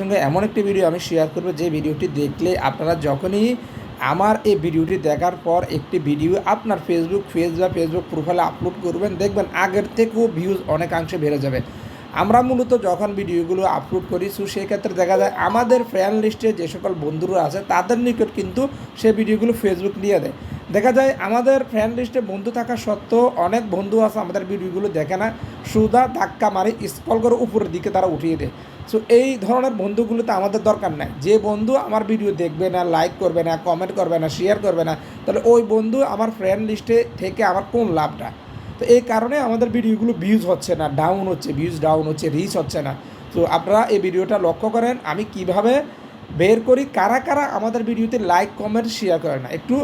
সঙ্গে এমন একটি ভিডিও আমি শেয়ার করব, যে ভিডিওটি দেখলে আপনারা যখনই আমার এই ভিডিওটি দেখার পর একটি ভিডিও আপনার ফেসবুক পেজ বা ফেসবুক প্রোফাইলে আপলোড করবেন, দেখবেন আগের থেকেও ভিউজ অনেকাংশে বেড়ে যাবে। আমরা মূলত যখন ভিডিওগুলো আপলোড করি, সো, সেই ক্ষেত্রে দেখা যায় আমাদের ফ্রেন্ড লিস্টে যে সকল বন্ধুরা আছে, তাদের নিকট কিন্তু সেই ভিডিওগুলো ফেসবুক নিয়ে দেয়। দেখা যায় আমাদের ফ্রেন্ড লিস্টে বন্ধু থাকা সত্ত্বেও অনেক বন্ধু আছে আমাদের ভিডিওগুলো দেখে না। সুদা ধাক্কা মারি স্কল করে উপরের দিকে তারা উঠিয়ে দেয়। সো এই ধরনের বন্ধুগুলোতে আমাদের দরকার নাই। যে বন্ধু আমার ভিডিও দেখবে না লাইক করবে না কমেন্ট করবে না শেয়ার করবে না, তাহলে ওই বন্ধু আমার ফ্রেন্ড লিস্টে থেকে আমার কোন লাভটা? তো এই কারণে আমাদের ভিডিওগুলো ভিউজ হচ্ছে না ডাউন হচ্ছে ভিউজ ডাউন হচ্ছে রিচ হচ্ছে না। তো আপনারা এই ভিডিওটা লক্ষ্য করেন, আমি কীভাবে বের করি, কারা কারা আমাদের ভিডিওতে লাইক কমেন্ট শেয়ার করে না? একটু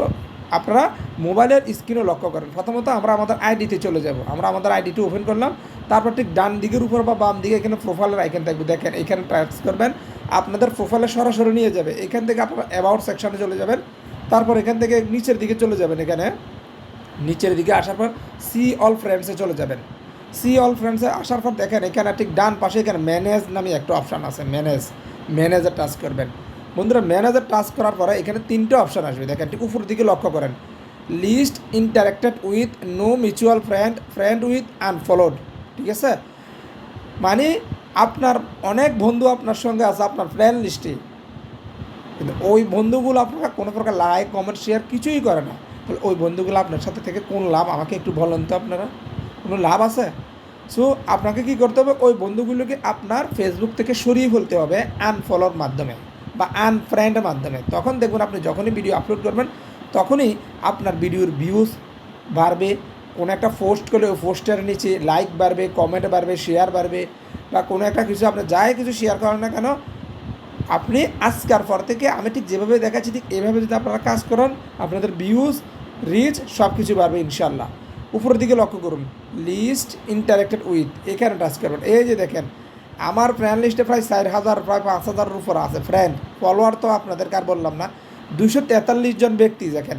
আপনারা মোবাইলের স্ক্রিনে লক্ষ্য করেন। প্রথমত আমরা আমাদের আইডিতে চলে যাব। আমরা আমাদের আইডিটি ওপেন করলাম। তারপর ঠিক ডান দিকের উপর বা বাম দিকে এখানে প্রোফাইলের আইকন থাকবে। দেখেন, এখানে টাচ করবেন। আপনাদের প্রোফাইলে সরাসরি নিয়ে যাবে। এখান থেকে আপনারা অ্যাবাউট সেকশনে চলে যাবেন। তারপর এখান থেকে নিচের দিকে চলে যাবেন এখানে। নিচের দিকে আসার পর সি অল ফ্রেন্ডসে চলে যাবেন। সি অল ফ্রেন্ডসে আসার পর দেখেন, এখানে ঠিক ডান পাশে এখানে ম্যানেজ নামে একটা অপশান আছে। ম্যানেজ ম্যানেজে টাচ করবেন। বন্ধুরা ম্যানেজার টাচ করার পরে এখানে তিনটে অপশান আসবে। দেখেন ঠিক উপর দিকে লক্ষ্য করেন। List interacted with no mutual friend friend with unfollowed ঠিক আছে? মানে আপনার অনেক বন্ধু আপনার সঙ্গে আছে, আপনার ফ্রেন্ড লিস্টে কিন্তু ওই বন্ধুগুলো আপনারা কোনো প্রকার লাইক কমেন্ট শেয়ার কিছুই করে না। তাহলে ওই বন্ধুগুলো আপনার সাথে থেকে কোন লাভ? আমাকে একটু বলেন তো আপনারা। কোনো লাভ আছে? সো আপনাকে কি করতে হবে? ওই বন্ধুগুলোকে আপনার ফেসবুক থেকে সরিয়ে ফেলতে হবে আনফলোর মাধ্যমে। বা আনফ্রেন্ডের মাধ্যমে। তখন দেখুন আপনি যখনই ভিডিও আপলোড করবেন, তখনই আপনার ভিডিওর ভিউজ বাড়বে। কোনো একটা পোস্ট করলে ওই পোস্টের নিচে লাইক বাড়বে কমেন্ট বাড়বে শেয়ার বাড়বে বা কোনো একটা কিছু আপনি যাই কিছু শেয়ার করেন না কেন, আপনি আজকার পর থেকে আমি ঠিক যেভাবে দেখাচ্ছি, ঠিক এভাবে যদি আপনারা কাজ করেন, আপনাদের ভিউজ রিচ সব কিছু বাড়বে ইনশাল্লাহ উপরের দিকে লক্ষ্য করুন লিস্ট ইন্টারেক্টেড উইথ এখানে টাচ করবেন। এই যে দেখেন আমার ফ্রেন্ড লিস্টে প্রায় চার হাজার, প্রায় পাঁচ হাজারের উপর আছে। ফ্রেন্ড ফলোয়ার তো আপনাদেরকে আর বললাম না। দুশো তেতাল্লিশ জন ব্যক্তি, দেখেন।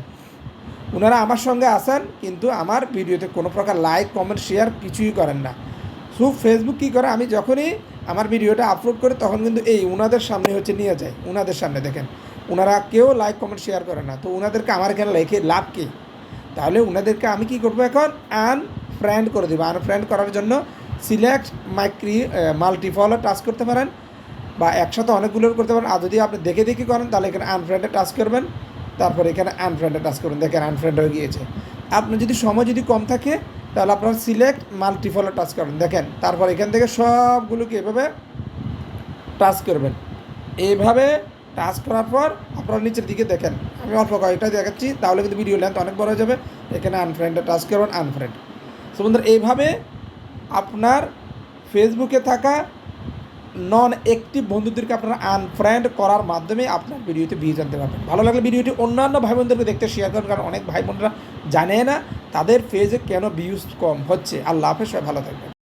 ওনারা আমার সঙ্গে আসেন কিন্তু আমার ভিডিওতে কোনো প্রকার লাইক কমেন্ট শেয়ার কিছুই করেন না। সো ফেসবুক কী করে? আমি যখনই আমার ভিডিওটা আপলোড করি, তখন কিন্তু এই ওনাদের সামনে হচ্ছে নিয়ে যায় ওনাদের সামনে, দেখেন। ওনারা কেউ লাইক কমেন্ট শেয়ার করে না। তো ওনাদেরকে আমার এখানে লেখে লাভ কী? তাহলে ওনাদেরকে আমি কি করব এখন? আন ফ্রেন্ড করে দেবো। আনফ্রেন্ড করার জন্য সিলেক্ট মাইক্রি মাল্টিফলও টাচ করতে পারেন বা একসাথে অনেকগুলো করতে পারেন। আর যদি আপনি দেখে দেখে করেন, তাহলে এখানে আনফ্রেন্ডে টাচ করবেন। তারপর এখানে আনফ্রেন্ডে টাচ করবেন দেখেন আনফ্রেন্ড হয়ে গিয়েছে। আপনার যদি সময় যদি কম থাকে, তাহলে আপনার সিলেক্ট মাল্টিফলে টাচ করবেন দেখেন, তারপর এখান থেকে সবগুলোকে এভাবে টাচ করবেন। এইভাবে টাচ করার পর আপনারা নিচের দিকে দেখেন। আমি অল্প কয়েকটা দেখাচ্ছি, তাহলে কিন্তু ভিডিও লেন্থ অনেক বড় হয়ে যাবে। এখানে আনফ্রেন্ডে টাচ করবেন আনফ্রেন্ড সো এইভাবে আপনার ফেসবুকে থাকা নন অ্যাক্টিভ বন্ধুদেরকে আপনারা আনফ্রেন্ড করার মাধ্যমে আপনার ভিডিওতে ভিউজ জানতে পারবেন। ভালো লাগলে ভিডিওটি অন্যান্য ভাই বোনদেরকে দেখতে শেয়ার করুন কারণ অনেক ভাই বোনরা জানে না তাদের ফেজে কেন ভিউজ কম হচ্ছে। আল্লাহ হাফেজ, সবাই ভালো থাকবেন।